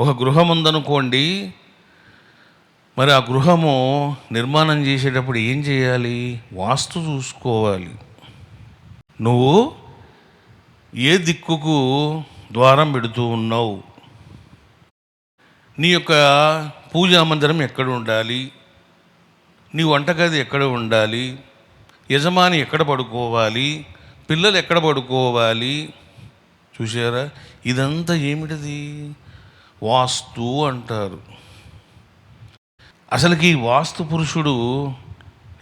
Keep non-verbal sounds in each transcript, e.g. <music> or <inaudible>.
ఒక గృహం ఉందనుకోండి మరి ఆ గృహము నిర్మాణం చేసేటప్పుడు ఏం చేయాలి? వాస్తు చూసుకోవాలి. నువ్వు ఏ దిక్కుకు ద్వారం పెడుతూ ఉన్నావు? నీ యొక్క పూజా మందిరం ఎక్కడ ఉండాలి? నీ వంటగది ఎక్కడ ఉండాలి? యజమాని ఎక్కడ పడుకోవాలి? పిల్లలు ఎక్కడ పడుకోవాలి? చూసారా ఇదంతా ఏమిటిది? వాస్తు అంటారు. అసలుకి ఈ వాస్తు పురుషుడు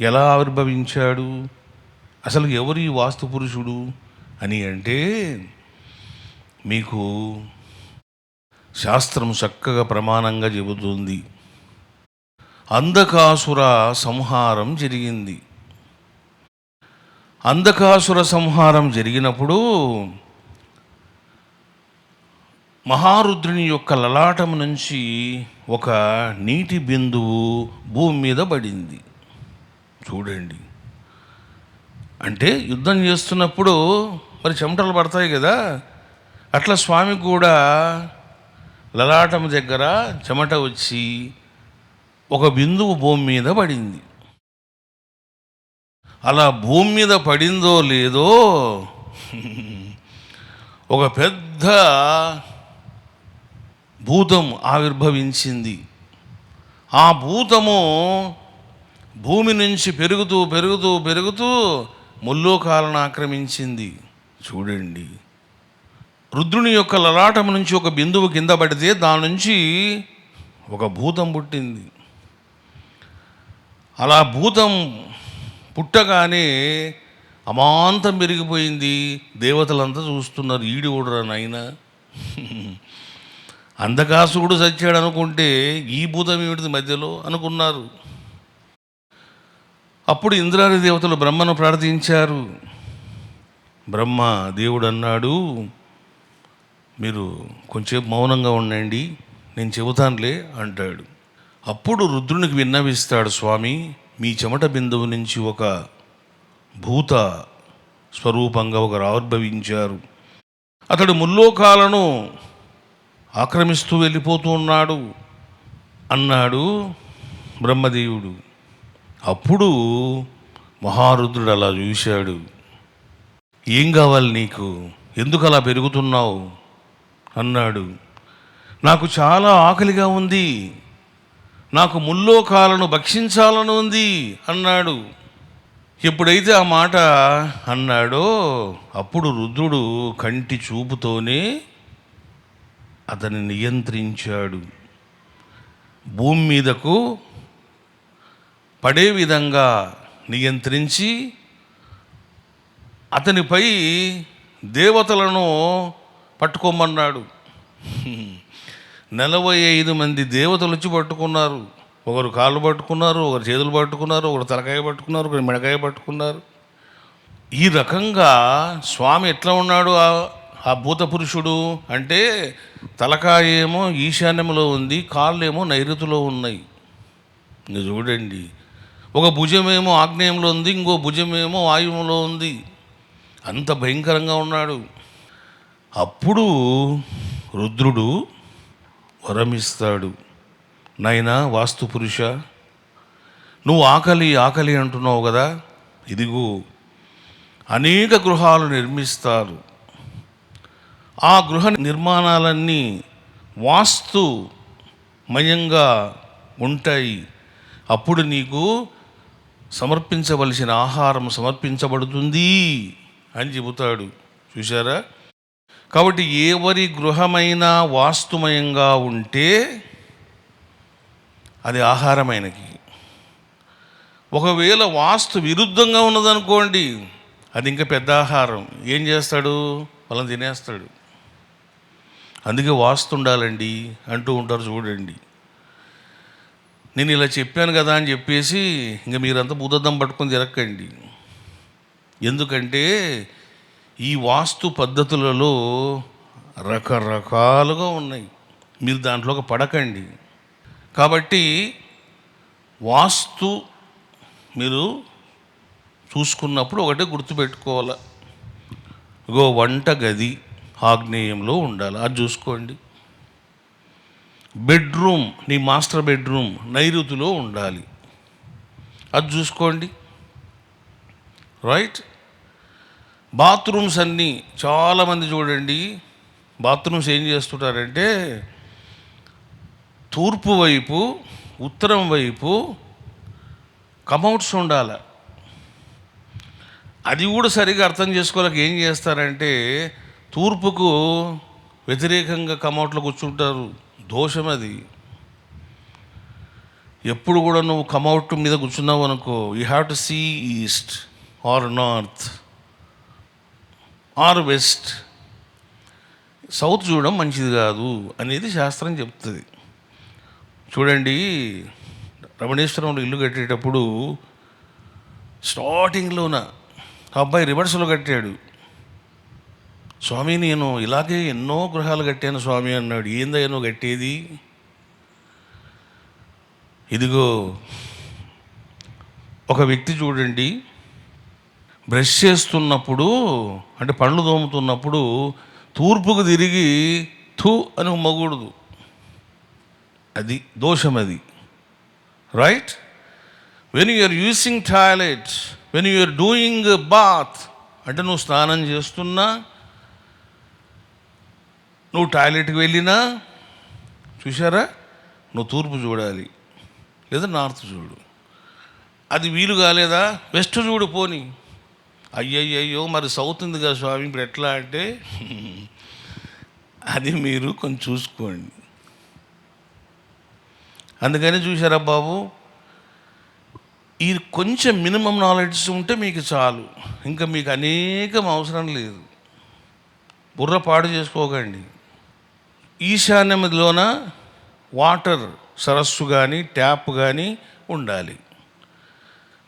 ఎలా ఆవిర్భవించాడు? అసలు ఎవరు ఈ వాస్తు పురుషుడు అని అంటే మీకు శాస్త్రం చక్కగా ప్రమాణంగా చెబుతుంది. అంధకాసుర సంహారం జరిగింది. అంధకాసుర సంహారం జరిగినప్పుడు మహారుద్రుని యొక్క లలాటం నుంచి ఒక నీటి బిందువు భూమి మీద పడింది. చూడండి. అంటే యుద్ధం చేస్తున్నప్పుడు మరి చెమటలు పడతాయి కదా. అట్లా స్వామి కూడా లలాటం దగ్గర చెమట వచ్చి ఒక బిందువు భూమి మీద పడింది. అలా భూమి మీద పడిందో లేదో ఒక పెద్ద భూతం ఆవిర్భవించింది. ఆ భూతము భూమి నుంచి పెరుగుతూ పెరుగుతూ పెరుగుతూ ముల్లోకాలను ఆక్రమించింది. చూడండి. రుద్రుని యొక్క లలాటం నుంచి ఒక బిందువు కింద పడితే దాని నుంచి ఒక భూతం పుట్టింది. అలా భూతం పుట్టగానే అమాంతం పెరిగిపోయింది. దేవతలంతా చూస్తున్నారు ఈడి కూడా నాయన? అంధకాసుకుడు చచ్చాడు అనుకుంటే ఈ భూతం ఏమిటిది మధ్యలో అనుకున్నారు. అప్పుడు ఇంద్రాది దేవతలు బ్రహ్మను ప్రార్థించారు. బ్రహ్మ దేవుడు అన్నాడు మీరు కొంచెం మౌనంగా ఉండండి నేను చెబుతానులే అంటాడు. అప్పుడు రుద్రునికి విన్నవిస్తాడు స్వామి మీ చెమట బిందువు నుంచి ఒక భూత స్వరూపంగా ఒకరు ఆవిర్భవించారు అతడు ముల్లోకాలను ఆక్రమిస్తూ వెళ్ళిపోతూ ఉన్నాడు అన్నాడు బ్రహ్మదేవుడు. అప్పుడు మహారుద్రుడు అలా చూశాడు. ఏం కావాలి నీకు? ఎందుకు అలా పెరుగుతున్నావు? అన్నాడు. నాకు చాలా ఆకలిగా ఉంది. నాకు ముల్లోకాలను భక్షించాలని ఉంది అన్నాడు. ఎప్పుడైతే ఆ మాట అన్నాడో అప్పుడు రుద్రుడు కంటి చూపుతోనే అతన్ని నియంత్రించాడు. భూమి మీదకు పడే విధంగా నియంత్రించి అతనిపై దేవతలను పట్టుకోమన్నాడు. నలభై ఐదు మంది దేవతలు వచ్చి పట్టుకున్నారు. ఒకరు కాళ్ళు పట్టుకున్నారు ఒకరు చేతులు పట్టుకున్నారు ఒకరు తలకాయ పట్టుకున్నారు ఒకరు మెడకాయ పట్టుకున్నారు. ఈ రకంగా స్వామి ఎట్లా ఉన్నాడు? ఆ- భూతపురుషుడు భూత పురుషుడు అంటే తలకాయ ఏమో ఈశాన్యంలో ఉంది కాళ్ళు ఏమో నైరుతిలో ఉన్నాయి. ఇంక చూడండి. ఒక భుజమేమో ఆగ్నేయంలో ఉంది ఇంకో భుజమేమో వాయువులో ఉంది. అంత భయంకరంగా ఉన్నాడు. అప్పుడు రుద్రుడు వరమిస్తాడు. నైనా వాస్తు పురుష నువ్వు ఆకలి ఆకలి అంటున్నావు కదా? ఇదిగో అనేక గృహాలు నిర్మిస్తారు. ఆ గృహ నిర్మాణాలన్నీ వాస్తు మయంగా ఉంటాయి. అప్పుడు నీకు సమర్పించవలసిన ఆహారం సమర్పించబడుతుంది అని చెబుతాడు. చూసారా కాబట్టి ఎవరి గృహమైనా వాస్తుమయంగా ఉంటే అది ఆహారమైనకి. ఒకవేళ వాస్తు విరుద్ధంగా ఉన్నదనుకోండి అది ఇంకా పెద్ద ఆహారం. ఏం చేస్తాడు? వాళ్ళని తినేస్తాడు. అందుకే వాస్తుండాలండి అంటూ ఉంటారు చూడండి. నేను ఇలా చెప్పాను కదా అని చెప్పేసి ఇంకా మీరంతా భూతద్దం పట్టుకొని తిరక్కండి. ఎందుకంటే ఈ వాస్తు పద్ధతులలో రకరకాలుగా ఉన్నాయి. మీరు దాంట్లోకి పడకండి. కాబట్టి వాస్తు మీరు చూసుకున్నప్పుడు ఒకటే గుర్తుపెట్టుకోవాలి. ఇగో వంట గది ఆగ్నేయంలో ఉండాలి. అది చూసుకోండి. బెడ్రూమ్ నీ మాస్టర్ బెడ్రూమ్ నైరుతిలో ఉండాలి. అది చూసుకోండి. రైట్? బాత్రూమ్స్ అన్నీ చాలామంది చూడండి బాత్రూమ్స్ ఏం చేస్తుంటారంటే తూర్పు వైపు ఉత్తరం వైపు కమౌట్స్ ఉండాలి. అది కూడా సరిగా అర్థం చేసుకోలేక ఏం చేస్తారంటే తూర్పుకు వ్యతిరేకంగా కమౌట్లో కూర్చుంటారు. దోషం అది. ఎప్పుడు కూడా నువ్వు కమౌట్ మీద కూర్చున్నావు అనుకో you have to see east or north or west south చూడడం మంచిది కాదు అనేది శాస్త్రం చెప్తుంది. చూడండి రమణేశ్వరంలో ఇల్లు కట్టేటప్పుడు స్టార్టింగ్లోన అబ్బాయి రివర్స్లో కట్టాడు. స్వామి నేను ఇలాగే ఎన్నో గృహాలు కట్టాను స్వామి అన్నాడు. ఏందయ్యా కట్టేది? ఇదిగో ఒక వ్యక్తి చూడండి. బ్రష్ చేస్తున్నప్పుడు అంటే పండ్లు తోముతున్నప్పుడు తూర్పుకు తిరిగి థూ అని ఉమ్మకూడదు. అది దోషం అది. Right when you're using toilet when you're doing bath అంటే నువ్వు స్నానం చేస్తున్నా నువ్వు టాయిలెట్కి వెళ్ళినా చూసారా నువ్వు తూర్పు చూడాలి. లేదా నార్త్ చూడు. అది వీలు కాలేదా? వెస్ట్ చూడు పోని. అయ్యయ్యో మరి సౌత్ ఉంది కదా స్వామి ఇప్పుడు ఎట్లా అంటే <laughs> అది మీరు కొంచెం చూసుకోండి. అందుకని చూసారా బాబు? ఈ కొంచెం మినిమం నాలెడ్జ్ ఉంటే మీకు చాలు. ఇంకా మీకు అనేకం అవసరం లేదు. బుర్ర పాడు చేసుకోకండి. ఈశాన్యములోన వాటర్ సరస్సు కానీ ట్యాప్ కానీ ఉండాలి.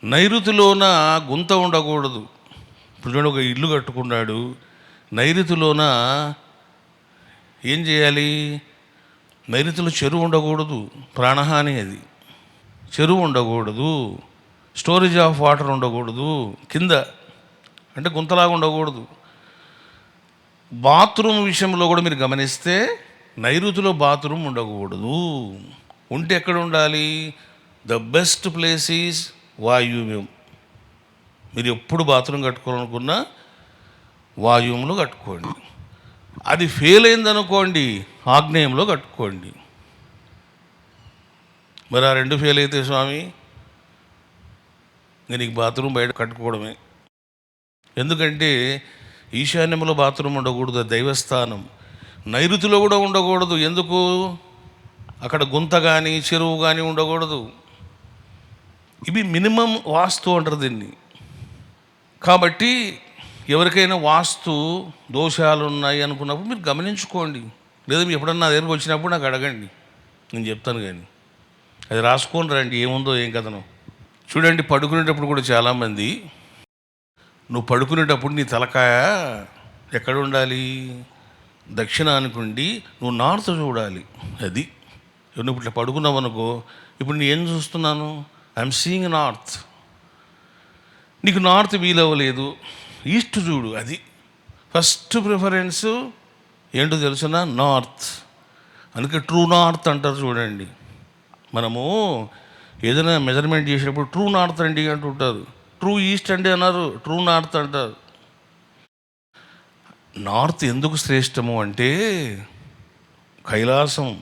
నైరుతిలోన గుంత ఉండకూడదు. ఇప్పుడు ఒక ఇల్లు కట్టుకున్నాడు. నైరుతిలోన ఏం చేయాలి? నైరుతిలో చెరువు ఉండకూడదు. ప్రాణహాని అది. చెరువు ఉండకూడదు. స్టోరేజ్ ఆఫ్ వాటర్ ఉండకూడదు. కింద అంటే గుంతలాగా ఉండకూడదు. బాత్రూమ్ విషయంలో కూడా మీరు గమనిస్తే నైరుతిలో బాత్రూమ్ ఉండకూడదు. ఉంటే ఎక్కడ ఉండాలి? ద బెస్ట్ ప్లేస్ ఈజ్ వాయువ్యం. మీరు ఎప్పుడు బాత్రూమ్ కట్టుకోవాలనుకున్నా వాయువ్యంలో కట్టుకోండి. అది ఫెయిల్ అయిందనుకోండి ఆగ్నేయంలో కట్టుకోండి. మరి ఆ రెండు ఫెయిల్ అయితే స్వామి ఇంక నీకు బాత్రూమ్ బయట కట్టుకోవడమే. ఎందుకంటే ఈశాన్యంలో బాత్రూమ్ ఉండకూడదు దైవస్థానం. నైరుతిలో కూడా ఉండకూడదు. ఎందుకు? అక్కడ గుంత కానీ చెరువు కానీ ఉండకూడదు. ఇవి మినిమం వాస్తు అంటారు దీన్ని. కాబట్టి ఎవరికైనా వాస్తు దోషాలు ఉన్నాయి అనుకున్నప్పుడు మీరు గమనించుకోండి. లేదా మీరు ఎప్పుడన్నా నా దగ్గరకు వచ్చినప్పుడు నాకు అడగండి. నేను చెప్తాను కానీ. అది రాసుకొని రండి. ఏముందో ఏం కథనో. చూడండి పడుకునేటప్పుడు కూడా చాలామంది నువ్వు పడుకునేటప్పుడు నీ తలకాయ ఎక్కడ ఉండాలి? దక్షిణానికి ఉండి నువ్వు నార్త్ చూడాలి. అది. నువ్వు ఇట్లా పడుకున్నావు అనుకో ఇప్పుడు నేను ఏం చూస్తున్నాను? ఐఎమ్ సీయింగ్ నార్త్ నీకు నార్త్ వీలవ్వలేదు. ఈస్ట్ చూడు అది. ఫస్ట్ ప్రిఫరెన్స్ ఏంటో తెలుసిన? నార్త్ అందుకే ట్రూ నార్త్ అంటారు చూడండి. మనము ఏదైనా మెజర్మెంట్ చేసేటప్పుడు ట్రూ నార్త్ అండి అంటుంటారు. ట్రూ ఈస్ట్ అండి అన్నారు ట్రూ నార్త్ అంటారు. నార్త్ ఎందుకు శ్రేష్టము అంటే కైలాసం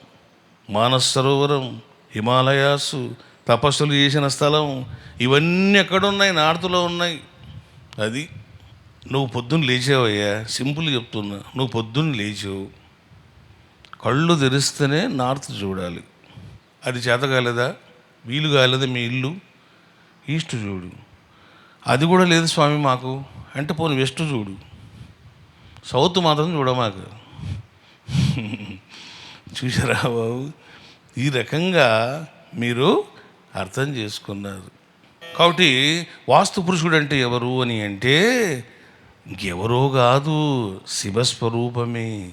మానసరోవరం హిమాలయాసు తపస్సులు చేసిన స్థలం ఇవన్నీ ఎక్కడున్నాయి నార్త్లో ఉన్నాయి. అది నువ్వు పొద్దున్న లేచావయ్యా సింపుల్ చెప్తున్నా నువ్వు పొద్దున్న లేచావు. కళ్ళు తెరిస్తేనే నార్త్ చూడాలి. అది చేత కాలేదా? వీలు కాలేదా మీ ఇల్లు? ఈస్ట్ చూడు. అది కూడా లేదు స్వామి మాకు. అంటే పోనీ వెస్ట్ చూడు. సౌత్ మాత్రం చూడమాకు చూసారా బాబు? ఈ రకంగా మీరు అర్థం చేసుకున్నారు. కాబట్టి వాస్తు పురుషుడు అంటే ఎవరు అని అంటే ఇంకెవరో కాదు శివస్వరూపమే.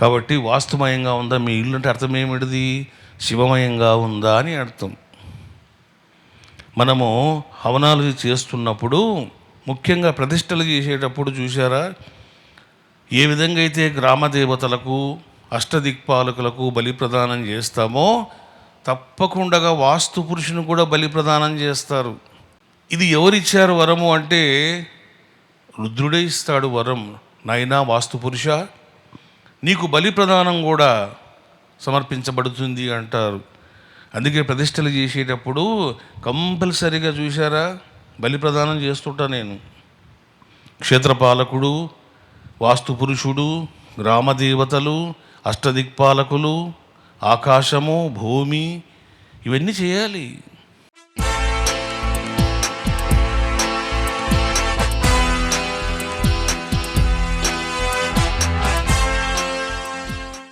కాబట్టి వాస్తుమయంగా ఉందా మీ ఇల్లు అంటే అర్థం ఏమిటిది శివమయంగా ఉందా అని అర్థం. మనము హవనాలు చేస్తున్నప్పుడు ముఖ్యంగా ప్రతిష్టలు చేసేటప్పుడు చూసారా ఏ విధంగా అయితే గ్రామ దేవతలకు అష్టదిక్పాలకులకు బలి ప్రదానం చేస్తామో తప్పకుండా వాస్తు పురుషుని కూడా బలి ప్రదానం చేస్తారు. ఇది ఎవరిచ్చారు వరము అంటే రుద్రుడే ఇస్తాడు వరం. నాయనా వాస్తు పురుష నీకు బలి ప్రదానం కూడా సమర్పించబడుతుంది అంటారు. అందుకే ప్రతిష్టలు చేసేటప్పుడు కంపల్సరిగా చూశారా? బలి ప్రదానం చేస్తుంటా నేను. క్షేత్రపాలకుడు వాస్తు పురుషుడు గ్రామదేవతలు అష్టదిక్పాలకులు ఆకాశము భూమి ఇవన్నీ చేయాలి.